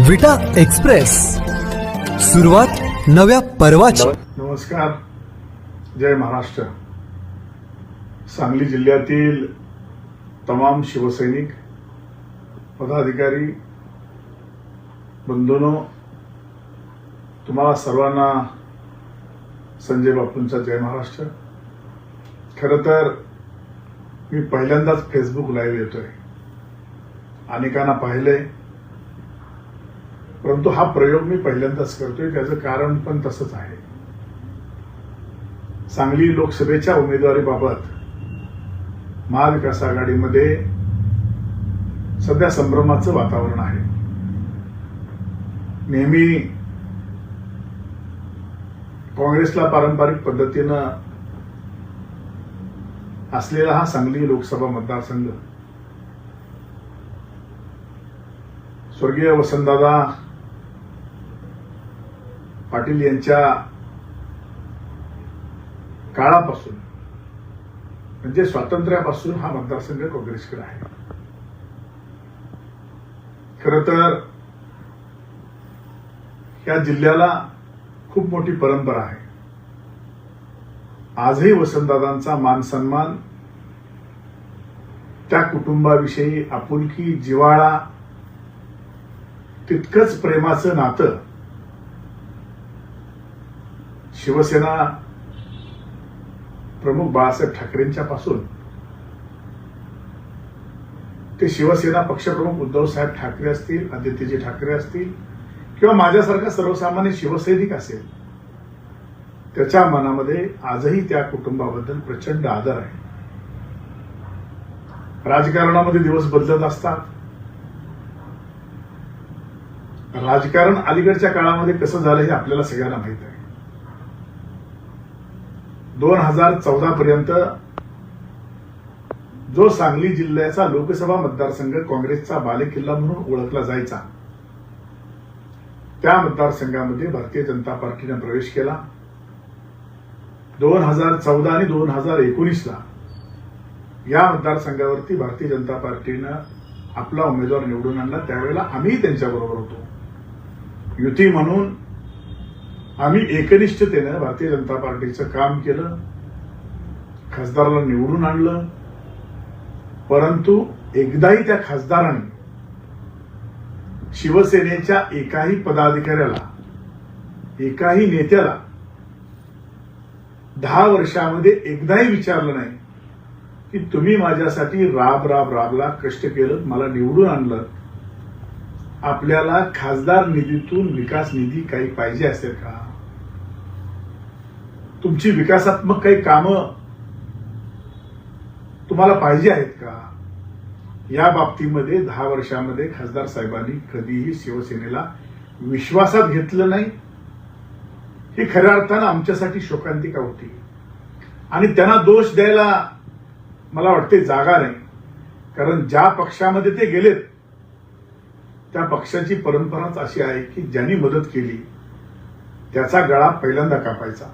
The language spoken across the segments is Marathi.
विटा एक्सप्रेस. सुरुवात नव्या पर्वाची. नमस्कार. जय महाराष्ट्र. सांगली जिल्ह्यातील तमाम शिवसैनिक पदाधिकारी बंधूनो तुम्हाला सर्वांना संजय बापूंचा जय महाराष्ट्र. खरं तर मी पहिल्यांदाच फेसबुक लाईव्ह येतोय. अनेकांना पाहिलंय. परंतु हा प्रयोग मी पहिल्यांदाच करतोय त्याचं कारण पण तसंच आहे. सांगली लोकसभेच्या उमेदवारीबाबत महाविकास आघाडीमध्ये सध्या संभ्रमाचं वातावरण आहे. नेहमी काँग्रेसला पारंपरिक पद्धतीनं असलेला हा सांगली लोकसभा मतदारसंघ. स्वर्गीय वसंतदादा पाटील यांच्या काळापासून म्हणजे स्वातंत्र्यापासून हा मतदारसंघ काँग्रेसकडे आहे. खर तर या जिल्ह्याला खूप मोठी परंपरा आहे. आजही वसंतदादांचा मान सन्मान त्या कुटुंबाविषयी आपुलकी जिवाळा तितकंच प्रेमाचं नातं शिवसेना प्रमुख बाळासाहेब ठाकरेंच्या पासून ते शिवसेना पक्षप्रमुख उद्धव साहेब ठाकरे असतील आदित्यजी ठाकरे असतील किंवा माझ्यासारखा सर्वसामान्य शिवसैनिक असेल त्याच्या मनामध्ये आजही त्या कुटुंबाबद्दल प्रचंड आदर आहे. राजकारणामध्ये दिवस बदलत असतात. राजकारण अलीकडच्या काळामध्ये कसं झालं हे आपल्याला सगळ्यांना माहीत आहे. दोन हजार चौदा पर्यंत जो सांगली जिल्ह्याचा लोकसभा मतदारसंघ काँग्रेसचा बालेकिल्ला म्हणून ओळखला जायचा त्या मतदारसंघामध्ये भारतीय जनता पार्टीनं प्रवेश केला. दोन हजार चौदा आणि दोन हजार एकोणीसला या मतदारसंघावरती भारतीय जनता पार्टीनं आपला उमेदवार निवडून आणला. त्यावेळेला आम्ही त्यांच्याबरोबर होतो. युती म्हणून आम्ही एकनिष्ठतेनं भारतीय जनता पार्टीचं काम केलं खासदाराला निवडून आणलं परंतु एकदाही त्या खासदाराने शिवसेनेच्या एकाही पदाधिकाऱ्याला एकाही नेत्याला दहा वर्षामध्ये एकदाही विचारलं नाही की तुम्ही माझ्यासाठी राब राब राबला कष्ट केलं मला निवडून आणलं. आपल्याला खासदार निधीतून विकास निधी काही पाहिजे असेल का? तुमची विकासात्मक काही कामं तुम्हाला पाहिजे आहेत का? या बाबतीमध्ये दहा वर्षामध्ये खासदार साहेबांनी कधीही शिवसेनेला विश्वासात घेतलं नाही. हे खऱ्या अर्थानं आमच्यासाठी शोकांतिका होती. आणि त्यांना दोष द्यायला मला वाटते जागा नाही. कारण ज्या पक्षामध्ये ते गेलेत त्या पक्षाची परंपराच अशी आहे की ज्यांनी मदत केली त्याचा गळा पहिल्यांदा कापायचा.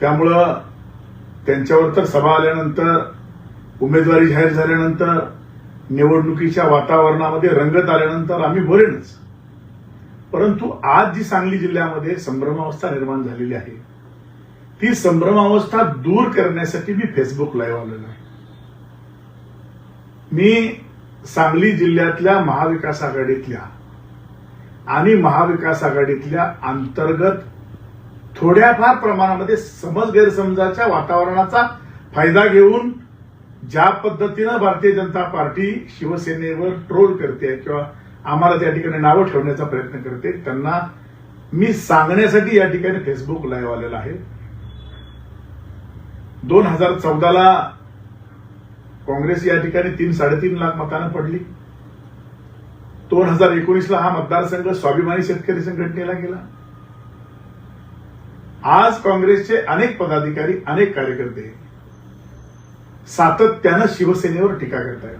त्यामुळं त्यांच्यावर तर सभा आल्यानंतर उमेदवारी जाहीर झाल्यानंतर निवडणुकीच्या वातावरणामध्ये रंगत आल्यानंतर आम्ही बोलेनच परंतु आज जी सांगली जिल्ह्यामध्ये संभ्रमावस्था निर्माण झालेली आहे ती संभ्रमावस्था दूर करण्यासाठी मी फेसबुक लाईव्ह आलेलो आहे. मी सांगली जिल्ह्यातल्या महाविकास आघाडीतल्या आणि महाविकास आघाडीतल्या अंतर्गत थोड्याफार प्रमाणामध्ये समज गैरसमजाच्या वातावरणाचा फायदा घेऊन ज्या पद्धतीनं भारतीय जनता पार्टी शिवसेनेवर ट्रोल करते किंवा आम्हाला त्या ठिकाणी नावं ठेवण्याचा प्रयत्न करते त्यांना मी सांगण्यासाठी या ठिकाणी फेसबुक लाईव्ह आलेला आहे. दोन हजार चौदाला काँग्रेस या ठिकाणी तीन साडेतीन लाख मतानं पडली. दोन हजार एकोणीसला हा मतदारसंघ स्वाभिमानी शेतकरी संघटनेला गेला. आज काँग्रेसचे अनेक पदाधिकारी अनेक कार्यकर्ते सातत्यानं शिवसेनेवर टीका करतायत.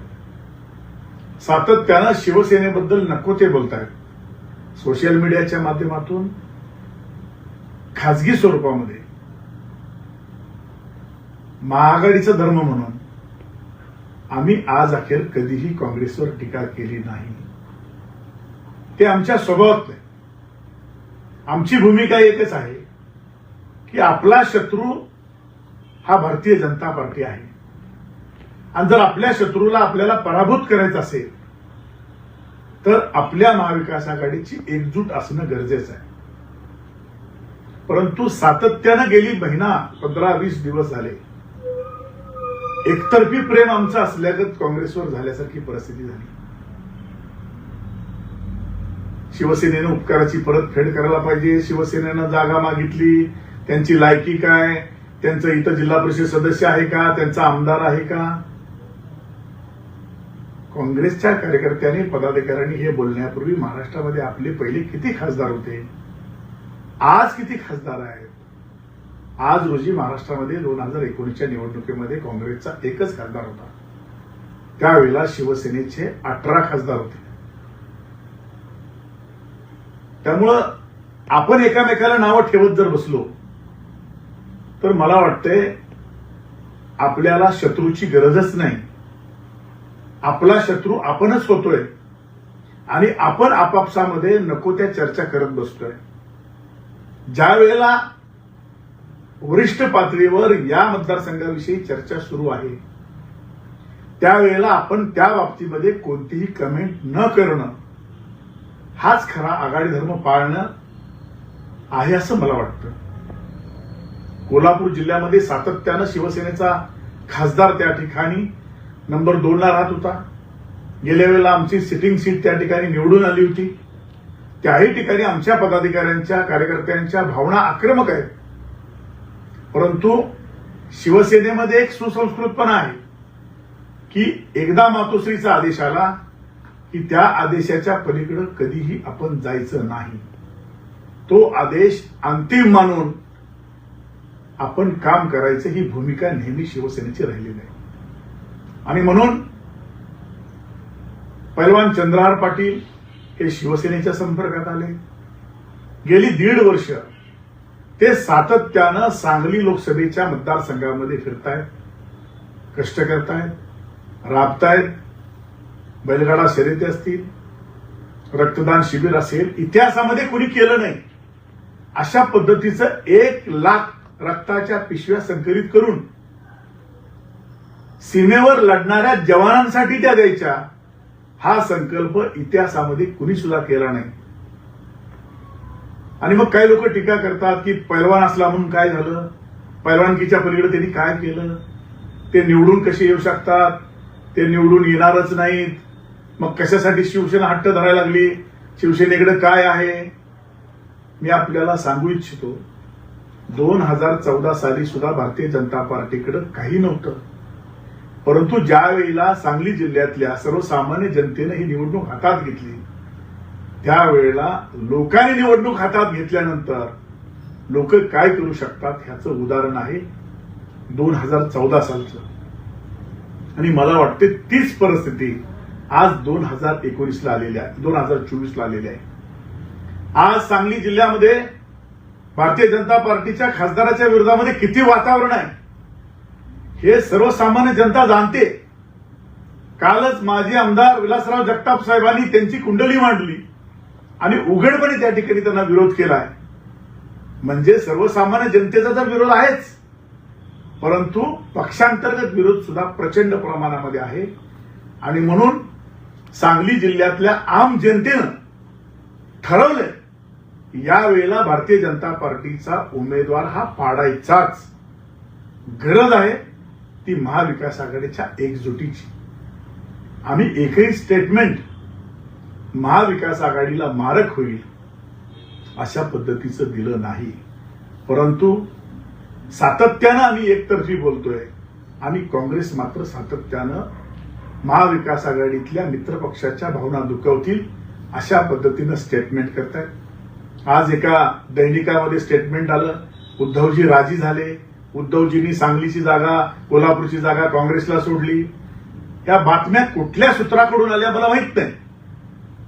सातत्यानं शिवसेनेबद्दल नको ते बोलतायत. सोशल मीडियाच्या माध्यमातून खाजगी स्वरूपामध्ये. महाआघाडीचा धर्म म्हणून आम्ही आज अखेर कधीही काँग्रेसवर टीका केली नाही. ते आमच्या स्वभावात नाही. आमची भूमिका एकच आहे की आपला शत्रू हा भारतीय जनता पार्टी आहे. आणि जर आपल्या शत्रूला आपल्याला पराभूत करायचं असेल तर आपल्या महाविकास आघाडीची एकजूट असणं गरजेचं आहे. परंतु सातत्यानं गेली महिना पंधरा वीस दिवस झाले. एकतर्फी प्रेम आमचं असल्यागत काँग्रेसवर झाल्यासारखी परिस्थिती झाली. शिवसेनेनं उपकाराची परतफेड करायला पाहिजे. शिवसेनेनं जागा मागितली. त्यांची लायकी काय? त्यांचं इथं जिल्हा परिषद सदस्य आहे का? त्यांचा आमदार आहे का? काँग्रेसच्या कार्यकर्त्यांनी पदाधिकाऱ्यांनी हे बोलण्यापूर्वी महाराष्ट्रामध्ये आपले पहिले किती खासदार होते? आज किती खासदार आहेत? आज रोजी महाराष्ट्रामध्ये दोन हजार एकोणीसच्या निवडणुकीमध्ये काँग्रेसचा एकच खासदार होता. त्यावेळेला शिवसेनेचे अठरा खासदार होते. त्यामुळं आपण एकामेकाला नावं ठेवत जर बसलो तर मला वाटतंय आपल्याला शत्रूची गरजच नाही. आपला शत्रू आपणच होतोय आणि आपण आपापसामध्ये नको त्या चर्चा करत बसतोय. ज्या वेळेला वरिष्ठ पातळीवर या मतदारसंघाविषयी चर्चा सुरू आहे. त्यावेळेला आपण त्या बाबतीमध्ये कोणतीही कमेंट न करणं हाच खरा आघाडी धर्म पाळणं आहे असं मला वाटतं. कोल्हापूर जिल्ह्यामध्ये सातत्यानं शिवसेनेचा खासदार त्या ठिकाणी नंबर दोनला राहत होता. गेल्या वेळेला आमची सिटिंग सीट त्या ठिकाणी निवडून आली होती. त्याही ठिकाणी आमच्या पदाधिकाऱ्यांच्या कार्यकर्त्यांच्या भावना आक्रमक आहेत. परंतु शिवसेनेमध्ये एक सुसंस्कृतपणा आहे की एकदा मातोश्रीचा आदेश आला की त्या आदेशाच्या पलीकडे कधीही आपण जायचं नाही. तो आदेश अंतिम मानून आपण काम करायचं ही भूमिका नेहमी शिवसेनेची राहिलेली आहे. आणि म्हणून पैलवान चंद्रहार पाटील हे शिवसेनेच्या संपर्कात आले. गेली दीड वर्ष ते सातत्यानं सांगली लोकसभेच्या मतदारसंघामध्ये फिरतायत कष्ट करतायत राबतायत बैलगाडा शर्यती असतील रक्तदान शिबिर असेल इतिहासामध्ये कोणी केलं नाही. अशा पद्धतीचं एक लाख रक्ताच्या पिशव्या संकलित करून सीमेवर लढणाऱ्या जवानांसाठी त्या द्यायच्या हा संकल्प इतिहासामध्ये कुणी सुद्धा केला नाही. आणि मग काही लोक टीका करतात की पैलवान असला म्हणून काय झालं? पैलवानकीच्या पलीकडे त्यांनी काय केलं? ते निवडून कसे येऊ शकतात? ते निवडून येणारच नाहीत. मग कशासाठी शिवसेना हट्ट धरायला लागली? शिवसेनेकडे काय आहे? मी आपल्याला सांगू इच्छितो दोन हजार चौदा साली सुद्धा भारतीय जनता पार्टीकडे काही नव्हतं. परंतु ज्या वेळेला सांगली जिल्ह्यातल्या सर्वसामान्य जनतेनं ही निवडणूक हातात घेतली त्यावेळेला लोकांनी निवडणूक हातात घेतल्यानंतर लोक काय करू शकतात ह्याचं उदाहरण आहे दोन हजार चौदा सालचं. आणि मला वाटते तीच परिस्थिती आज दोन हजार एकोणीसला आलेली आहे दोन हजार चोवीसला आलेली आहे. आज सांगली जिल्ह्यामध्ये भारतीय जनता पार्टीच्या खासदाराच्या विरोधामध्ये किती वातावरण आहे हे सर्वसामान्य जनता जाणते. कालच माजी आमदार विलासराव जगताप साहेबांनी त्यांची कुंडली मांडली. आणि उघडपणे त्या ठिकाणी त्यांना विरोध केलाय. म्हणजे सर्वसामान्य जनतेचा तर विरोध आहेच. परंतु पक्षांतर्गत विरोध सुद्धा प्रचंड प्रमाणामध्ये आहे. आणि म्हणून सांगली जिल्ह्यातल्या आम जनतेनं ठरवलंय यावेळेला भारतीय जनता पार्टीचा उमेदवार हा पाडायचाच. गरज आहे ती महाविकास आघाडीच्या एकजुटीची. आम्ही एकही स्टेटमेंट महाविकास आघाडीला मारक होईल अशा पद्धतीचं दिलं नाही. परंतु सातत्यानं आम्ही एकतर्फी बोलतोय. आणि काँग्रेस मात्र सातत्यानं महाविकास आघाडीतल्या मित्रपक्षाच्या भावना दुखवतील अशा पद्धतीनं स्टेटमेंट करतायत. आज एका दैनिकामध्ये स्टेटमेंट आलं उद्धवजी राजी झाले. उद्धवजींनी सांगलीची जागा कोल्हापूरची जागा काँग्रेसला सोडली. या बातम्या कुठल्या सूत्राकडून आल्या मला माहीत नाही.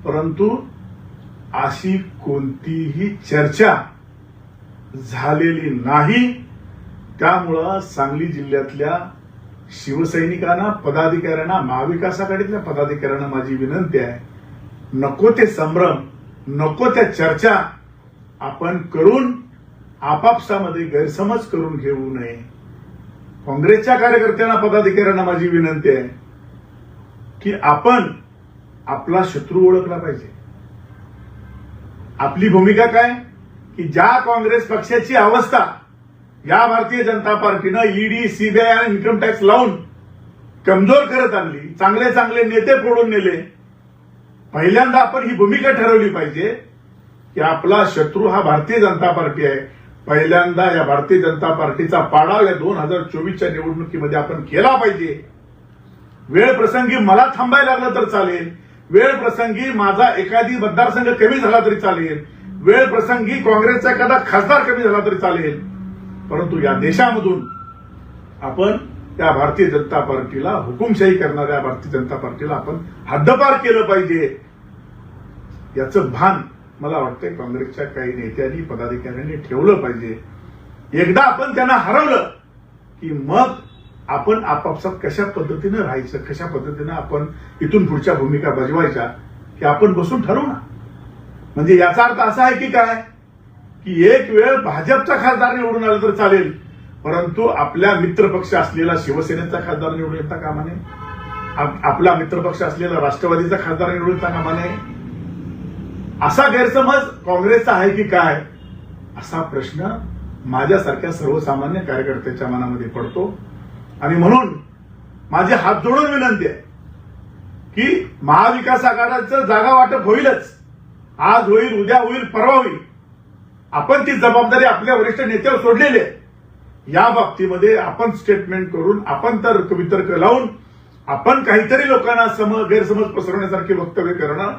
परंतु अशी कोणतीही चर्चा झालेली नाही. त्यामुळं सांगली जिल्ह्यातल्या शिवसैनिकांना पदाधिकाऱ्यांना महाविकास आघाडीतल्या पदाधिकाऱ्यांना माझी विनंती आहे नको ते संभ्रम नको त्या चर्चा आपण करून आपापसामध्ये गैरसमज करून घेऊ नये. काँग्रेसच्या कार्यकर्त्यांना पदाधिकाऱ्यांना माझी विनंती आहे की आपण आपला शत्रू ओळखला पाहिजे. आपली भूमिका काय? की ज्या काँग्रेस पक्षाची अवस्था या भारतीय जनता पार्टीनं ईडी सीबीआय आणि इन्कम टॅक्स लावून कमजोर करत आणली चांगले चांगले नेते फोडून नेले पहिल्यांदा आपण ही भूमिका ठरवली पाहिजे की आपला शत्रू हा भारतीय जनता पार्टी आहे. पहिल्यांदा या भारतीय जनता पार्टीचा पाडाव या दोन हजार चोवीसच्या निवडणुकीमध्ये आपण केला पाहिजे. वेळ प्रसंगी मला थांबायला लागलं तर चालेल. वेळ प्रसंगी माझा एखादी मतदारसंघ कमी झाला तरी चालेल. वेळ प्रसंगी काँग्रेसचा एखादा खासदार कमी झाला तरी चालेल. परंतु या देशामधून आपण त्या भारतीय जनता पार्टीला हुकुमशाही करणाऱ्या भारतीय जनता पार्टीला आपण हद्दपार केलं पाहिजे. याचं भान मला वाटतंय काँग्रेसच्या काही नेत्यांनी पदाधिकाऱ्यांनी ठेवलं पाहिजे. एकदा आपण त्यांना हरवलं की मग आपण आपापसात कशा पद्धतीनं राहायचं कशा पद्धतीनं आपण इथून पुढच्या भूमिका बजवायच्या की आपण बसून ठरवू ना. म्हणजे याचा अर्थ असा आहे की काय? की एक वेळ भाजपचा खासदार निवडून आला तर चालेल परंतु आपल्या मित्रपक्ष असलेला शिवसेनेचा खासदार निवडून येता कामा नये. आपला मित्रपक्ष असलेला राष्ट्रवादीचा खासदार निवडून येता कामा नये. असा गैरसमज काँग्रेसचा आहे की काय? असा प्रश्न माझ्यासारख्या सर्वसामान्य कार्यकर्त्याच्या मनामध्ये पडतो. आणि म्हणून माझे हात जोडून विनंती आहे की महाविकास आघाडीचं जागा वाटप होईलच. आज होईल उद्या होईल परवा होईल. आपण ती जबाबदारी आपल्या वरिष्ठ नेत्यावर सोडलेली आहे. या बाबतीमध्ये आपण स्टेटमेंट करून आपण तर वितर्क लावून आपण काहीतरी लोकांना सम गैरसमज पसरवण्यासारखे वक्तव्य करणं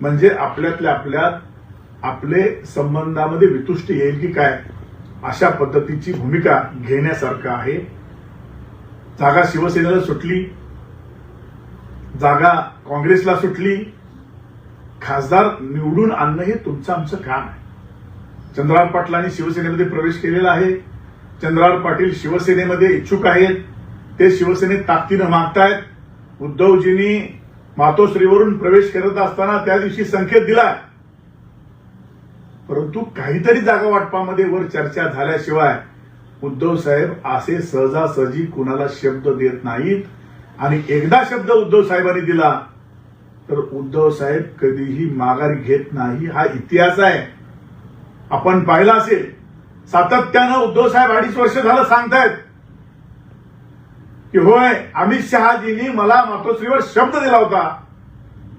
म्हणजे आपल्यातल्या आपल्यात आपले संबंधामध्ये वितुष्ट येईल की काय अशा पद्धतीची भूमिका घेण्यासारखं आहे. जागा शिवसेनेला सुटली जागा काँग्रेसला सुटली खासदार निवडून आणणं हे तुमचं आमचं काम आहे. चंद्रराव पाटलांनी शिवसेनेमध्ये प्रवेश केलेला आहे. चंद्रराव पाटील शिवसेनेमध्ये इच्छुक आहेत. ते शिवसेनेत ताकदीनं मागतायत. उद्धवजींनी मातोश्रीवरून प्रवेश करत असताना त्या दिवशी संकेत दिला परंतु काहीतरी जागा वाटपामध्ये वर चर्चा झाल्याशिवाय उद्धव साहेब असे सहजासहजी कुणाला शब्द देत नाहीत. आणि एकदा शब्द उद्धव साहेबांनी दिला तर उद्धव साहेब कधीही माघार घेत नाही. हा इतिहास आहे. आपण पाहिला असेल. सातत्यानं उद्धव साहेब अडीच वर्ष झालं सांगतायत. की होय अमित शहाजींनी मला मातोश्रीवर शब्द दिला होता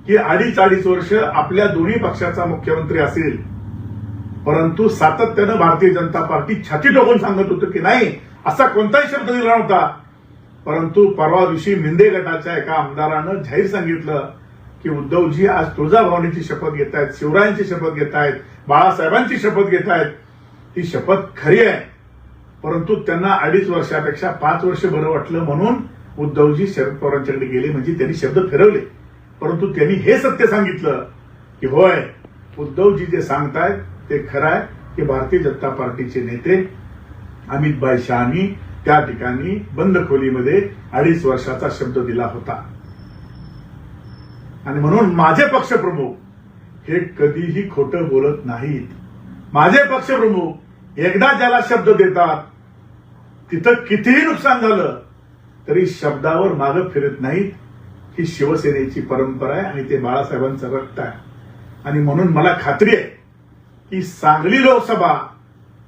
की अडीच अडीच वर्ष आपल्या दोन्ही पक्षाचा मुख्यमंत्री असेल. परंतु सातत्यानं भारतीय जनता पार्टी छाती टोकून सांगत होतं की नाही असा कोणताही शब्द दिला नव्हता. परंतु परवा दिवशी मिंदे गटाच्या एका आमदारानं जाहीर सांगितलं की उद्धवजी आज तुळजाभवानीची शपथ घेत आहेत शिवरायांची शपथ घेत आहेत बाळासाहेबांची शपथ घेत आहेत. ही शपथ खरी आहे. परंतु त्यांना अडीच वर्षापेक्षा पाच वर्ष बरं वाटलं म्हणून उद्धवजी शरद पवारांच्याकडे गेले म्हणजे त्यांनी शब्द फिरवले. परंतु त्यांनी हे सत्य सांगितलं की होय उद्धवजी जे सांगतायत ते खरं आहे की भारतीय जनता पार्टीचे नेते अमितभाई शहानी त्या ठिकाणी बंद खोलीमध्ये अडीच वर्षाचा शब्द दिला होता. आणि म्हणून माझे पक्षप्रमुख हे कधीही खोटं बोलत नाहीत. माझे पक्षप्रमुख एकदा ज्याला शब्द देतात तिथं कितीही नुकसान झालं तरी शब्दावर मागं फिरत नाहीत. ही शिवसेनेची परंपरा आहे आणि ते बाळासाहेबांचं रक्त आहे. आणि म्हणून मला खात्री आहे की सांगली लोकसभा.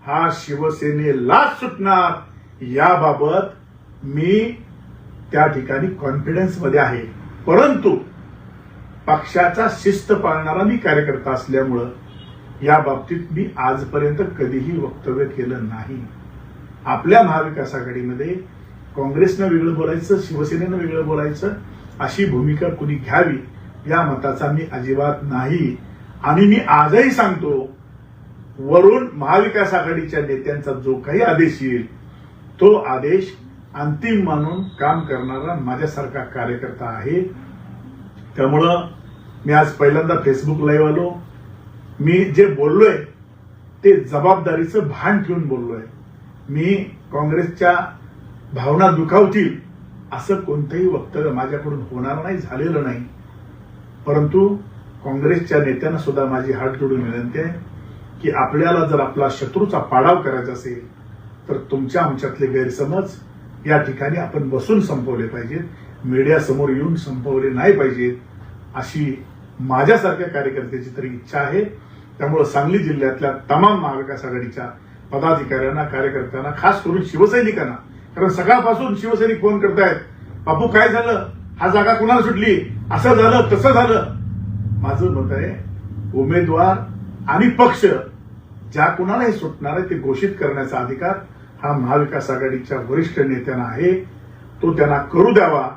हा शिवसेनेलाच सुटणार. याबाबत मी त्या ठिकाणी कॉन्फिडन्समध्ये आहे. परंतु पक्षाचा शिस्त पाळणारा मी कार्यकर्ता असल्यामुळं या बाबतीत मी आजपर्यंत कधीही वक्तव्य केलं नाही. आपल्या महाविकास आघाडीमध्ये काँग्रेसनं वेगळं बोलायचं शिवसेनेनं वेगळं बोलायचं अशी भूमिका कुणी घ्यावी या मताचा मी अजिबात नाही. आणि मी आजही सांगतो वरून महाविकास आघाडीच्या नेत्यांचा जो काही आदेश येईल तो आदेश अंतिम मानून काम करणारा माझ्यासारखा कार्यकर्ता आहे. त्यामुळं मी आज पहिल्यांदा फेसबुक लाईव्ह आलो. मी जे बोललोय ते जबाबदारीचं भान ठेवून बोललोय. मी काँग्रेसच्या भावना दुखावतील असं कोणतंही वक्तव्य माझ्याकडून होणार नाही झालेलं नाही. परंतु काँग्रेसच्या नेत्यांना सुद्धा माझी हात जोडून विनंती आहे. की आपल्याला जर आपला शत्रूचा पाडाव करायचा असेल तर तुमच्या आमच्यातले गैरसमज या ठिकाणी आपण बसून संपवले पाहिजेत. मीडियासमोर येऊन संपवले नाही पाहिजेत अशी माझ्यासारख्या कार्यकर्त्याची तरी इच्छा आहे. त्यामुळे सांगली जिल्ह्यातल्या तमाम महाविकास आघाडीच्या पदाधिकाऱ्यांना कार्यकर्त्यांना खास करून शिवसैनिकांना कारण सकाळपासून शिवसैनिक फोन करतायत बापू काय झालं? हा जागा कुणाला सुटली? असं झालं तसं झालं. माझं मत आहे उमेदवार आणि पक्ष ज्या कुणालाही सुटणार आहे ते घोषित करण्याचा अधिकार हा महाविकास आघाडीच्या वरिष्ठ नेत्यांना आहे. तो त्यांना करू द्यावा.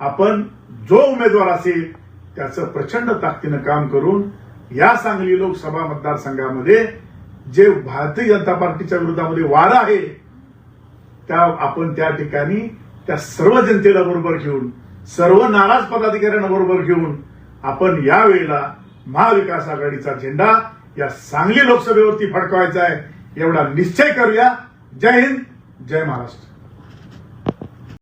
आपण जो उमेदवार असेल त्याचं प्रचंड ताकदीनं काम करून या सांगली लोकसभा मतदारसंघामध्ये जे भारतीय जनता पार्टीच्या विरोधामध्ये वार आहे त्या आपण त्या ठिकाणी त्या सर्व जनतेला बरोबर घेऊन सर्व नाराज पदाधिकाऱ्यांना बरोबर घेऊन आपण यावेळेला महाविकास आघाडीचा झेंडा या सांगली लोकसभेवरती फडकवायचा आहे एवढा निश्चय करूया. जय हिंद जय महाराष्ट्र.